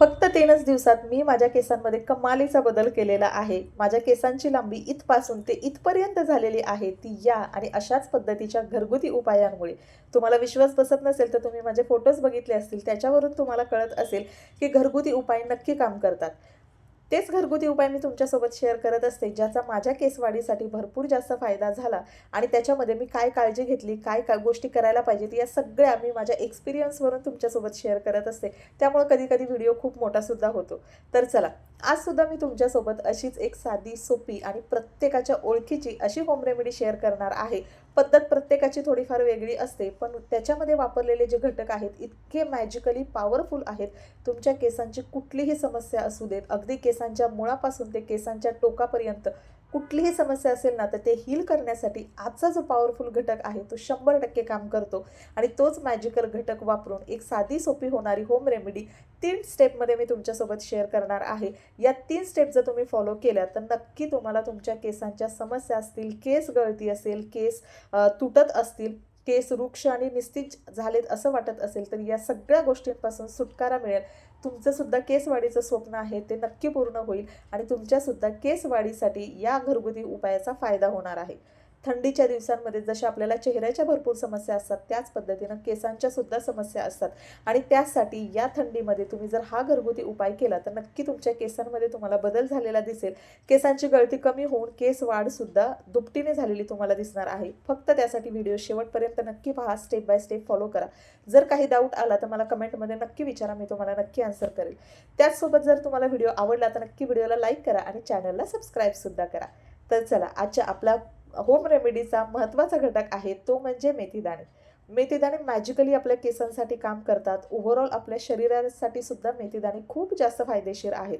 फक्त तीनच दिवसात मी माझ्या केसांमध्ये कमालीचा बदल केलेला आहे. माझ्या केसांची लांबी इथपासून ते इथपर्यंत झालेली आहे. ती या आणि अशाच पद्धतीच्या घरगुती उपायांमुळे. तुम्हाला विश्वास बसत नसेल तर तुम्ही माझे फोटोज बघितले असतील. त्याच्यावरून तुम्हाला कळत असेल की घरगुती उपाय नक्की काम करतात. तेच घरगुती उपाय मी तुमच्यासोबत शेअर करत असते ज्याचा माझ्या केसवाढीसाठी भरपूर जास्त फायदा झाला आणि त्याच्यामध्ये मी काय काळजी घेतली काय काय गोष्टी करायला पाहिजेत या सगळ्या मी माझ्या एक्सपिरियन्सवरून तुमच्यासोबत शेअर करत असते. त्यामुळे कधी कधी व्हिडिओ खूप मोठासुद्धा होतो. तर चला आजसुद्धा मी तुमच्यासोबत अशीच एक साधी सोपी आणि प्रत्येकाच्या ओळखीची अशी होम रेमेडी शेअर करणार आहे. पद्धत प्रत्येकाची थोडीफार वेगळी असते पण त्याच्यामध्ये वापरलेले जे घटक आहेत इतके मॅजिकली पॉवरफुल आहेत. तुमच्या केसांची कुठलीही समस्या असू देत अगदी केसांच्या मुळापासून ते केसांच्या टोकापर्यंत कुठलीही समस्या असेल ना तर ते हील करण्यासाठी आजचा जो पॉवरफुल घटक आहे तो शंभर टक्के काम करतो. आणि तोच मॅजिकल घटक वापरून एक साधी सोपी होणारी होम रेमेडी तीन स्टेपमध्ये मी तुमच्यासोबत शेअर करणार आहे. या तीन स्टेप जर तुम्ही फॉलो केल्या तर नक्की तुम्हाला तुमच्या केसांच्या समस्या असतील केस गळती असेल केस तुटत असतील केस वृक्ष आणि निस्तीज झालेत असं वाटत असेल तर या सगळ्या गोष्टींपासून सुटकारा मिळेल. तुमचं सुद्धा केसवाढीचं स्वप्न आहे ते नक्की पूर्ण होईल आणि तुमच्यासुद्धा केसवाढीसाठी या घरगुती उपायाचा फायदा होणार आहे. थंडीच्या दिवसांमध्ये जशा आपल्याला चेहऱ्याच्या भरपूर समस्या असतात त्याच पद्धतीनं केसांच्या सुद्धा समस्या असतात. आणि त्यासाठी या थंडीमध्ये तुम्ही जर हा घरगुती उपाय केला तर नक्की तुमच्या केसांमध्ये तुम्हाला बदल झालेला दिसेल. केसांची गळती कमी होऊन केस वाढसुद्धा दुपटीने झालेली तुम्हाला दिसणार आहे. फक्त त्यासाठी व्हिडिओ शेवटपर्यंत नक्की पहा स्टेप बाय स्टेप फॉलो करा. जर काही डाऊट आला तर मला कमेंटमध्ये नक्की विचारा मी तुम्हाला नक्की आन्सर करेल. त्याचसोबत जर तुम्हाला व्हिडिओ आवडला तर नक्की व्हिडिओला लाईक करा आणि चॅनलला सबस्क्राईबसुद्धा करा. तर चला आजच्या आपला होम रेमेडीचा महत्त्वाचा घटक आहे तो म्हणजे मेथीदाणे. मेथीदाणे मॅजिकली आपल्या केसांसाठी काम करतात. ओव्हरऑल आपल्या शरीरासाठी सुद्धा मेथीदाणे खूप जास्त फायदेशीर आहेत.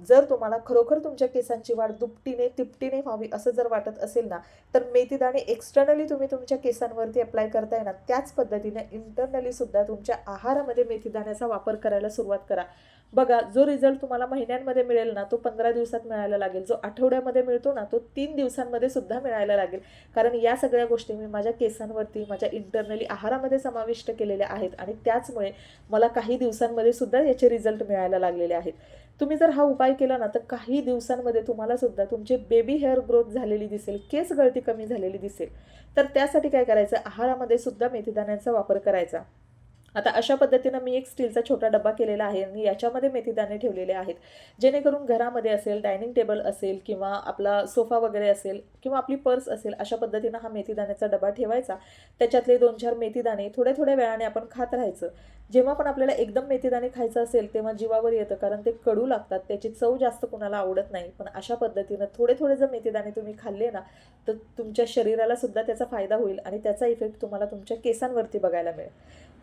जर तुम्हाला खरोखर तुमच्या केसांची वाढ दुपटीने तिपटीने व्हावी असं जर वाटत असेल ना तर मेथीदाणे एक्सटर्नली तुम्ही तुमच्या केसांवरती अप्लाय करताय ना त्याच पद्धतीने इंटरनली सुद्धा तुमच्या आहारामध्ये मेथीदाण्याचा वापर करायला सुरुवात करा. बघा जो रिझल्ट तुम्हाला महिन्यांमध्ये मिळेल ना तो पंधरा दिवसात मिळायला लागेल. जो आठवड्यामध्ये मिळतो ना तो तीन दिवसांमध्ये सुद्धा मिळायला लागेल. कारण या सगळ्या गोष्टी मी माझ्या केसांवरती माझ्या इंटरनली आहारामध्ये समाविष्ट केलेल्या आहेत आणि त्याचमुळे मला काही दिवसांमध्ये सुद्धा याचे रिझल्ट मिळायला लागलेले आहेत. तुम्ही जर हा उपाय केला ना तर काही दिवसांमध्ये तुम्हाला सुद्धा तुमचे बेबी हेअर ग्रोथ झालेली दिसेल केस गळती कमी झालेली दिसेल. तर त्यासाठी काय करायचं? आहारामध्ये सुद्धा मेथीदाण्याचा वापर करायचा. आता अशा पद्धतीनं मी एक स्टीलचा छोटा डबा केलेला आहे आणि याच्यामध्ये मेथीदाणे ठेवलेले आहेत. जेणेकरून घरामध्ये असेल डायनिंग टेबल असेल किंवा आपला सोफा वगैरे असेल किंवा आपली पर्स असेल अशा पद्धतीनं हा मेथीदाण्याचा डबा ठेवायचा. त्याच्यातले दोन चार मेथीदाणे थोड्या थोड्या वेळाने आपण खात राहायचं. जेव्हा पण आपल्याला एकदम मेथीदाणे खायचं असेल तेव्हा जीवावर येतं कारण ते कडू लागतात. त्याची चव जास्त कोणाला आवडत नाही. पण अशा पद्धतीनं थोडे थोडे जर मेथीदाणे तुम्ही खाल्ले ना तर तुमच्या शरीराला सुद्धा त्याचा फायदा होईल आणि त्याचा इफेक्ट तुम्हाला तुमच्या केसांवरती बघायला मिळेल.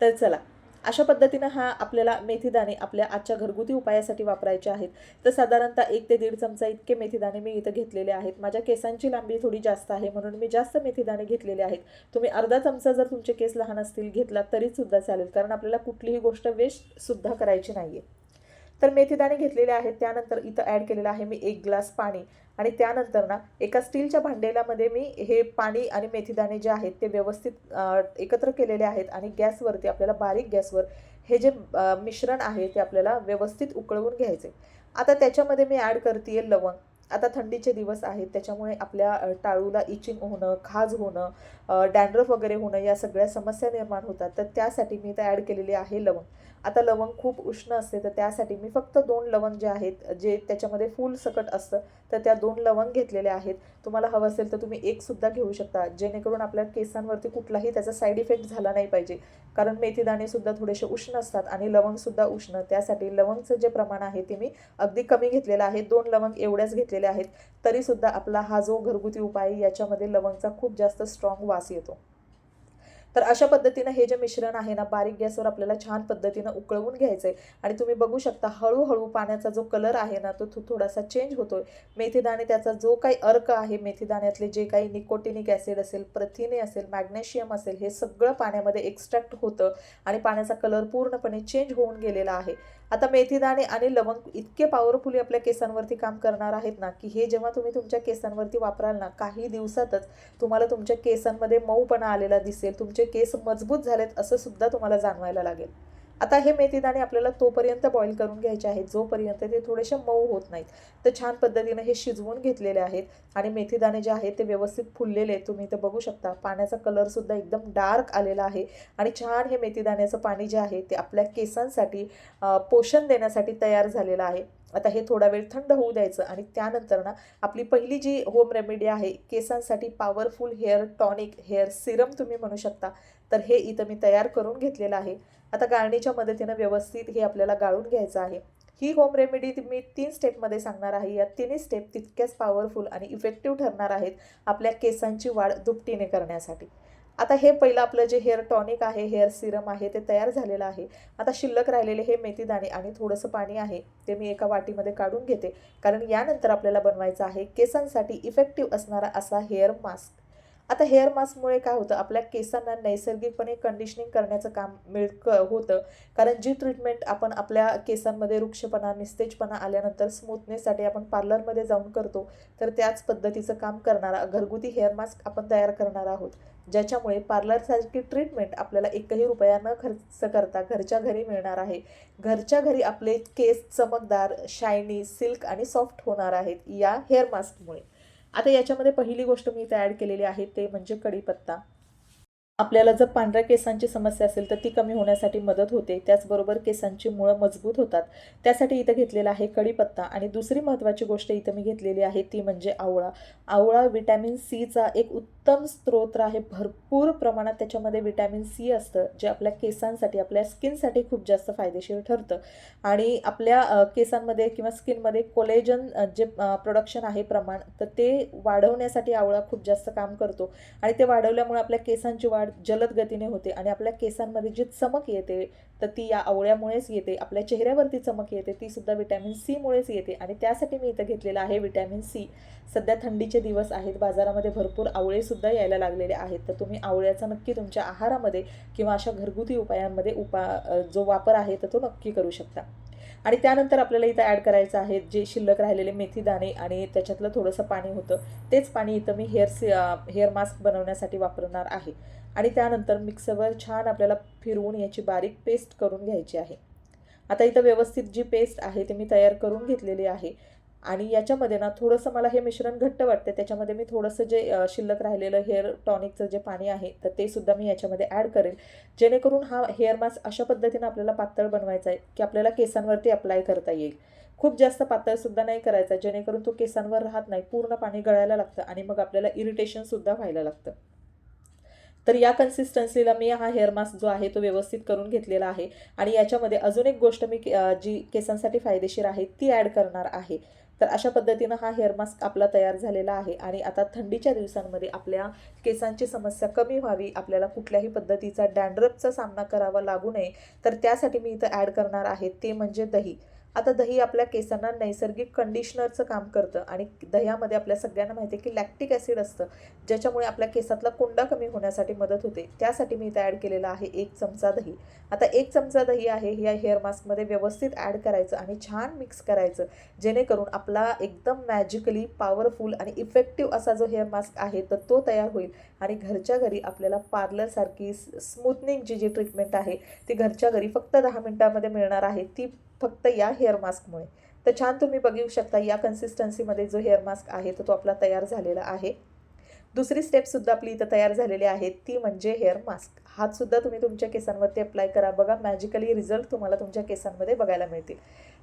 तर चला अशा पद्धतीनं हा आपल्याला मेथीदाणे आपल्या आजच्या घरगुती उपायासाठी वापरायचे आहेत. तर साधारणतः एक ते दीड चमचा इतके मेथीदाणे मी इथं घेतलेले आहेत. माझ्या केसांची लांबी थोडी जास्त आहे म्हणून मी जास्त मेथीदाणे घेतलेले आहेत. तुम्ही अर्धा चमचा जर तुमचे केस लहान असतील घेतला तरी सुद्धा चालेल कारण आपल्याला कुठलीही गोष्ट वेस्ट सुद्धा करायची नाही आहे तर मेथीदाणे घेतलेले आहेत त्यानंतर इथं ॲड केलेलं आहे मी एक ग्लास पाणी. आणि त्यानंतर ना एका स्टीलच्या भांडेल्यामध्ये मी हे पाणी आणि मेथीदाणे जे आहेत ते व्यवस्थित एकत्र केलेले आहेत आणि गॅसवरती आपल्याला बारीक गॅसवर हे जे मिश्रण आहे ते आपल्याला व्यवस्थित उकळवून घ्यायचे. आता त्याच्यामध्ये मी ॲड करते लवंग. आता थंडीचे दिवस आहेत त्याच्यामुळे आपल्या टाळूला इचिंग होणं खाज होणं डॅन्ड्रफ वगैरे होणं या सगळ्या समस्या निर्माण होतात. तर त्यासाठी मी इथं ॲड केलेली आहे लवंग. आता लवंग खूप उष्ण असते तर त्यासाठी मी फक्त दोन लवंग जे आहेत जे त्याच्यामध्ये फुल सकट असतं तर त्या दोन लवंग घेतलेल्या आहेत. तुम्हाला हवं असेल तर तुम्ही एक सुद्धा घेऊ शकता. जेणेकरून आपल्या केसांवरती कुठलाही त्याचा साईड इफेक्ट झाला नाही पाहिजे. कारण मेथीदाणे सुद्धा थोडेसे उष्ण असतात आणि लवंगसुद्धा उष्ण. त्यासाठी लवंगचं जे प्रमाण आहे ते मी अगदी कमी घेतलेलं आहे. दोन लवंग एवढ्याच घेतलेल्या आहेत. तरीसुद्धा आपला हा जो घरगुती उपाय याच्यामध्ये लवंगचा खूप जास्त स्ट्रॉंग वास येतो. तर अशा पद्धतीनं हे जे मिश्रण आहे ना बारीक गॅसवर आपल्याला छान पद्धतीनं उकळवून घ्यायचं आहे आणि तुम्ही बघू शकता हळूहळू पाण्याचा जो कलर आहे ना तो थो- थोडासा चेंज होतोय. मेथीदाणे त्याचा जो काही अर्क आहे मेथीदाण्यातले जे काही निकोटिनिक ॲसिड असेल प्रथिने असेल मॅग्नेशियम असेल हे सगळं पाण्यामध्ये एक्स्ट्रॅक्ट होतं. आणि पाण्याचा कलर पूर्णपणे चेंज होऊन गेलेला आहे. आता मेथीदाणे आणि लवंग इतके पॉवरफुली आपल्या केसांवरती काम करणार आहेत ना की हे जेव्हा तुम्ही तुमच्या केसांवरती वापराल ना काही दिवसातच तुम्हाला तुमच्या केसांमध्ये मऊपणा आलेला दिसेल तुमचे केस मजबूत झालेत असं सुद्धा तुम्हाला जाणवायला लागेल. आता हे मेथीदाणे आपल्याला तोपर्यंत बॉईल करून घ्यायचे आहेत. जोपर्यंत ते थोडेसे मऊ होत नाहीत. तर छान पद्धतीनं हे शिजवून घेतलेले आहेत आणि मेथीदाणे जे आहेत ते व्यवस्थित फुललेले आहेत. तुम्ही इथं बघू शकता पाण्याचा कलरसुद्धा एकदम डार्क आलेला आहे आणि छान हे मेथीदाण्याचं पाणी जे आहे ते आपल्या केसांसाठी पोषण देण्यासाठी तयार झालेलं आहे. आता हे थोडा वेळ थंड होऊ द्यायचं आणि त्यानंतर ना आपली पहिली जी होम रेमेडी आहे केसांसाठी powerful hair tonic hair serum तुम्ही म्हणू शकता. तर हे इथं मी तयार करून घेतलेलं आहे. आता गाळणीच्या मदतीनं व्यवस्थित हे आपल्याला गाळून घ्यायचं आहे. ही होम रेमेडी मी तीन स्टेपमध्ये सांगणार आहे. या तिन्ही स्टेप तितक्याच पॉवरफुल आणि इफेक्टिव्ह ठरणार आहेत आपल्या केसांची वाढ दुपटीने करण्यासाठी. आता हे पहिलं आपलं जे हेअर टॉनिक आहे हेअर सिरम आहे ते तयार झालेलं आहे. आता शिल्लक राहिलेले हे मेथीदाणे आणि थोडंसं पाणी आहे ते मी एका वाटीमध्ये काढून घेते. कारण यानंतर आपल्याला बनवायचं आहे केसांसाठी इफेक्टिव्ह असणारा असा हेअर मास्क आता हेअर मास्कमुळे काय होतं? आपल्या केसांना नैसर्गिकपणे कंडिशनिंग करण्याचं काम मिळ क होतं. कारण जी ट्रीटमेंट आपण आपल्या केसांमध्ये वृक्षपणा निस्तेजपणा आल्यानंतर स्मूथनेससाठी आपण पार्लरमध्ये जाऊन करतो तर त्याच पद्धतीचं काम करणारा घरगुती हेअर मास्क आपण तयार करणार आहोत. ज्याच्यामुळे पार्लरसारखी ट्रीटमेंट आपल्याला एकही रुपया न खर्च करता घरच्या घरी मिळणार आहे. घरच्या घरी आपले केस चमकदार शायनी सिल्क आणि सॉफ्ट होणार आहेत या हेअर मास्कमुळे आता याच्यामध्ये पहिली गोष्ट मी इथे ॲड केलेली आहे ते म्हणजे कढीपत्ता. आपल्याला जर पांढऱ्या केसांची समस्या असेल तर ती कमी होण्यासाठी मदत होते. त्याचबरोबर केसांची मुळं मजबूत होतात. त्यासाठी इथं घेतलेला आहे कढीपत्ता. आणि दुसरी महत्त्वाची गोष्ट इथं मी घेतलेली आहे ती म्हणजे आवळा. आवळा विटॅमिन सीचा एक उत्तम स्त्रोत आहे. भरपूर प्रमाणात त्याच्यामध्ये विटॅमिन सी असतं जे आपल्या केसांसाठी आपल्या स्किनसाठी खूप जास्त फायदेशीर ठरतं. आणि आपल्या केसांमध्ये किंवा स्किनमध्ये कोलेजन जे प्रोडक्शन आहे प्रमाण तर ते वाढवण्यासाठी आवळा खूप जास्त काम करतो. आणि ते वाढवल्यामुळे आपल्या केसांची वाढ जलद गतीने होते आणि आपल्या केसांमध्ये जी चमक येते तर ती या आवळ्यामुळेच येते आपल्या चेहऱ्यावरती चमक येते ती सुद्धा विटॅमिन सीमुळेच येते. आणि त्यासाठी मी इथं घेतलेलं आहे विटॅमिन सी सध्या थंडीचे दिवस आहेत बाजारामध्ये भरपूर आवळेसुद्धा यायला लागलेले आहेत. तर तुम्ही आवळ्याचा नक्की तुमच्या आहारामध्ये किंवा अशा घरगुती उपायांमध्ये उपा जो वापर आहे तर तो नक्की करू शकता. आणि त्यानंतर आपल्याला इथं ॲड करायचं आहे जे शिल्लक राहिलेले मेथी दाणे आणि त्याच्यातलं थोडंसं पाणी होतं. तेच पाणी इथं मी हेअर सी हेअर मास्क बनवण्यासाठी वापरणार आहे. आणि त्यानंतर मिक्सरवर छान आपल्याला फिरवून याची बारीक पेस्ट करून घ्यायची आहे. आता इथं व्यवस्थित जी पेस्ट आहे ती मी तयार करून घेतलेली आहे. आणि याच्यामध्ये ना थोडंसं मला हे मिश्रण घट्ट वाटते त्याच्यामध्ये मी थोडंसं जे शिल्लक राहिलेलं हेअर टॉनिकचं जे पाणी आहे तर ते सुद्धा मी याच्यामध्ये ॲड करेल. जेणेकरून हा हेअर मास्क अशा पद्धतीनं आपल्याला पातळ बनवायचा आहे की आपल्याला केसांवरती अप्लाय करता येईल. खूप जास्त पातळसुद्धा नाही करायचा जेणेकरून तो केसांवर राहत नाही पूर्ण पाणी गळायला लागतं आणि मग आपल्याला इरिटेशनसुद्धा व्हायला लागतं. तर या कन्सिस्टन्सीला मी हा हेअर मास्क जो आहे तो व्यवस्थित करून घेतलेला आहे. आणि याच्यामध्ये अजून एक गोष्ट मी जी केसांसाठी फायदेशीर आहे ती ॲड करणार आहे. तर अशा पद्धतीनं हा हेअर मास्क आपला तयार झालेला आहे आणि आता थंडीच्या दिवसांमध्ये आपल्या केसांची समस्या कमी व्हावी आपल्याला कुठल्याही पद्धतीचा डॅन्ड्रपचा सामना करावा लागू नये. तर त्यासाठी मी इथं ॲड करणार आहे ते म्हणजे दही. आता दही आपल्या केसांना नैसर्गिक कंडिशनरचं काम करतं आणि दह्यामध्ये आपल्या सगळ्यांना माहिती आहे की लॅक्टिक ॲसिड असतं ज्याच्यामुळे आपल्या केसातला कोंडा कमी होण्यासाठी मदत होते. त्यासाठी मी इथं ॲड केलेला आहे एक चमचा दही. आता एक चमचा दही आहे ह्या हेअर मास्कमध्ये व्यवस्थित ॲड करायचं आणि छान मिक्स करायचं जेणेकरून आपला एकदम मॅजिकली पॉवरफुल आणि इफेक्टिव्ह असा जो हेअर मास्क आहे तर तो तयार होईल आणि घरच्या घरी आपल्याला पार्लरसारखी स्मूथनिंग जी जी ट्रीटमेंट आहे ती घरच्या घरी फक्त दहा मिनटामध्ये मिळणार आहे ती फक्त या हेअर मास्कमुळे तर छान तुम्ही बघू शकता या कन्सिस्टन्सीमध्ये जो हेअर मास्क आहे तर तो आपला तयार झालेला आहे. दुसरी स्टेपसुद्धा आपली इथं तयार झालेली आहे ती म्हणजे हेअर मास्क हातसुद्धा तुम्ही तुमच्या केसांवरती अप्लाय करा. बघा मॅजिकली रिझल्ट तुम्हाला तुमच्या केसांमध्ये बघायला मिळतील.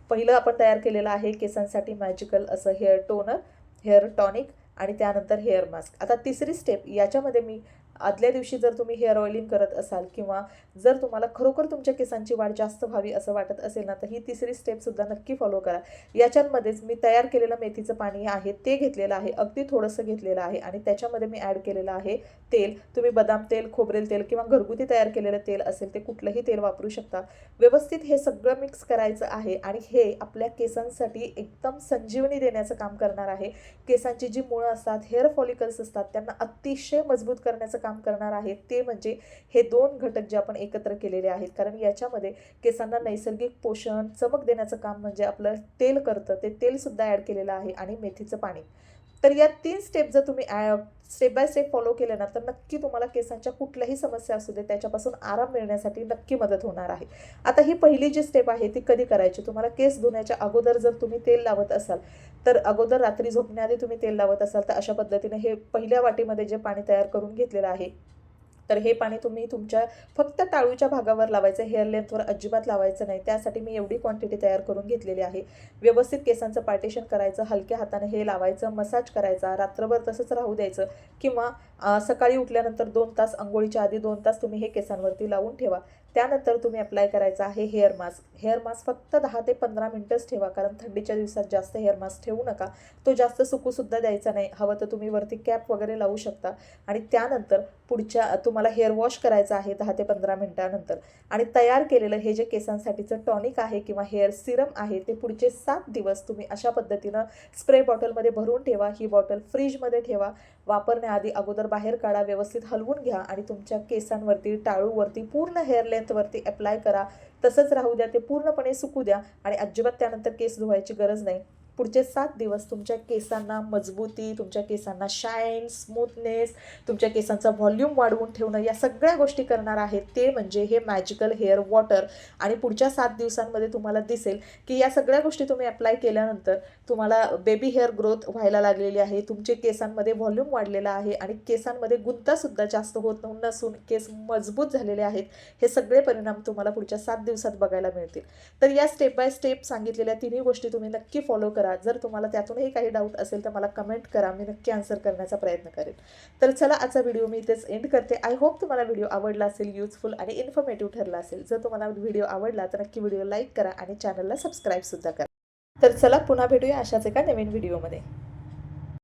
पहिलं आपण तयार केलेलं आहे केसांसाठी मॅजिकल असं हेअर टोनर हेअर टॉनिक आणि त्यानंतर हेअर मास्क आता तिसरी स्टेप याच्यामध्ये मी आदल्या दिवशी जर तुम्ही हेअर ऑइलिंग करत असाल किंवा जर तुम्हाला खरोखर तुमच्या केसांची वाढ जास्त व्हावी असं वाटत असेल ना तर ही तिसरी स्टेपसुद्धा नक्की फॉलो करा. याच्यामध्येच मी तयार केलेलं मेथीचं पाणी आहे ते घेतलेलं आहे अगदी थोडंसं घेतलेलं आहे आणि त्याच्यामध्ये मी ॲड केलेलं आहे तेल. तुम्ही बदाम तेल खोबरेल तेल किंवा घरगुती तयार केलेलं तेल असेल ते कुठलंही तेल वापरू शकता. व्यवस्थित हे सगळं मिक्स करायचं आहे आणि हे आपल्या केसांसाठी एकदम संजीवनी देण्याचं काम करणार आहे. केसांची जी मुळं असतात हेअर फॉलिकल्स असतात त्यांना अतिशय मजबूत करण्याचं काम करणार आहे ते म्हणजे हे दोन घटक जे आपण एकत्र केलेले आहेत. कारण याच्यामध्ये केसांना नैसर्गिक पोषण चमक देण्याचं काम म्हणजे आपलं तेल करतं ते तेलसुद्धा ॲड केलेलं आहे आणि मेथीचं पाणी. तर या तीन स्टेप जर तुम्ही स्टेप बाय स्टेप फॉलो केले ना तर नक्की तुम्हाला केसांच्या कुठल्याही समस्या असू दे त्याच्यापासून आराम मिळण्यासाठी नक्की मदत होणार आहे. आता ही पहिली जी स्टेप आहे ती कधी करायची? तुम्हाला केस धुण्याच्या अगोदर जर तुम्ही तेल लावत असाल तर अगोदर रात्री झोपण्याआधी तुम्ही तेल लावत असाल तर अशा पद्धतीने हे पहिल्या वाटीमध्ये जे पाणी तयार करून घेतलेलं आहे तर हे पाणी तुम्ही तुमच्या फक्त टाळूच्या भागावर लावायचं हेअर लेंथवर अजिबात लावायचं नाही. त्यासाठी मी एवढी क्वांटिटी तयार करून घेतलेली आहे. व्यवस्थित केसांचं पार्टेशन करायचं हलक्या हाताने हे लावायचं मसाज करायचा रात्रभर तसंच राहू द्यायचं किंवा सकाळी उठल्यानंतर दोन तास अंघोळीच्या आधी दोन तास तुम्ही हे केसांवरती लावून ठेवा. त्यानंतर तुम्ही अप्लाय करायचं आहे हेअर मास्क हेअर मास्क फक्त दहा ते पंधरा मिनटंच ठेवा कारण थंडीच्या दिवसात जास्त हेअर मास्क ठेवू नका. तो जास्त सुकूसुद्धा द्यायचा नाही. हवं तर तुम्ही वरती कॅप वगैरे लावू शकता. आणि त्यानंतर पुढच्या तुम्हाला हेअर वॉश करायचं आहे दहा ते पंधरा मिनटानंतर. आणि तयार केलेलं हे जे केसांसाठीचं टॉनिक आहे किंवा हेअर सिरम आहे ते पुढचे सात दिवस तुम्ही अशा पद्धतीनं स्प्रे बॉटलमध्ये भरून ठेवा ही बॉटल फ्रीजमध्ये ठेवा. वापरण्याआधी अगोदर बाहेर काढा व्यवस्थित हलवून घ्या आणि तुमच्या केसांवरती टाळूवरती पूर्ण हेअर लेंथवरती अप्लाय करा. तसंच राहू द्या ते पूर्णपणे सुकू द्या आणि अजिबात त्यानंतर केस धुवायची गरज नाही. पुढचे सात दिवस तुमच्या केसांना मजबूती तुमच्या केसांना शाईन स्मूथनेस तुमच्या केसांचा व्हॉल्यूम वाढवून ठेवणं या सगळ्या गोष्टी करणार आहेत. ते म्हणजे हे मॅजिकल हेअर वॉटर आणि पुढच्या सात दिवसांमध्ये तुम्हाला दिसेल की या सगळ्या गोष्टी तुम्ही अप्लाय केल्यानंतर तुम्हाला बेबी हेअर ग्रोथ व्हायला लागलेली आहे. तुमचे केसांमध्ये व्हॉल्यूम वाढलेला आहे आणि केसांमध्ये गुंतासुद्धा जास्त होत नसून केस मजबूत झालेले आहेत. हे सगळे परिणाम तुम्हाला पुढच्या सात दिवसात बघायला मिळतील. तर या स्टेप बाय स्टेप सांगितलेल्या तिन्ही गोष्टी तुम्ही नक्की फॉलो करा. जर तुम्हाला त्यातूनही काही डाऊट असेल तर मला कमेंट करा. मी नक्की आन्सर करण्याचा प्रयत्न करेन. तर चला आजचा व्हिडिओ मी इथेच एंड करते. आय होप तुम्हाला व्हिडिओ आवडला असेल युजफुल आणि इन्फॉर्मेटिव्ह ठरला असेल. जर तुम्हाला व्हिडिओ आवडला तर नक्की व्हिडिओ लाईक करा आणि चॅनलला सबस्क्राईबसुद्धा करा. तर चला पुन्हा भेटूया अशाच एका नवीन व्हिडिओमध्ये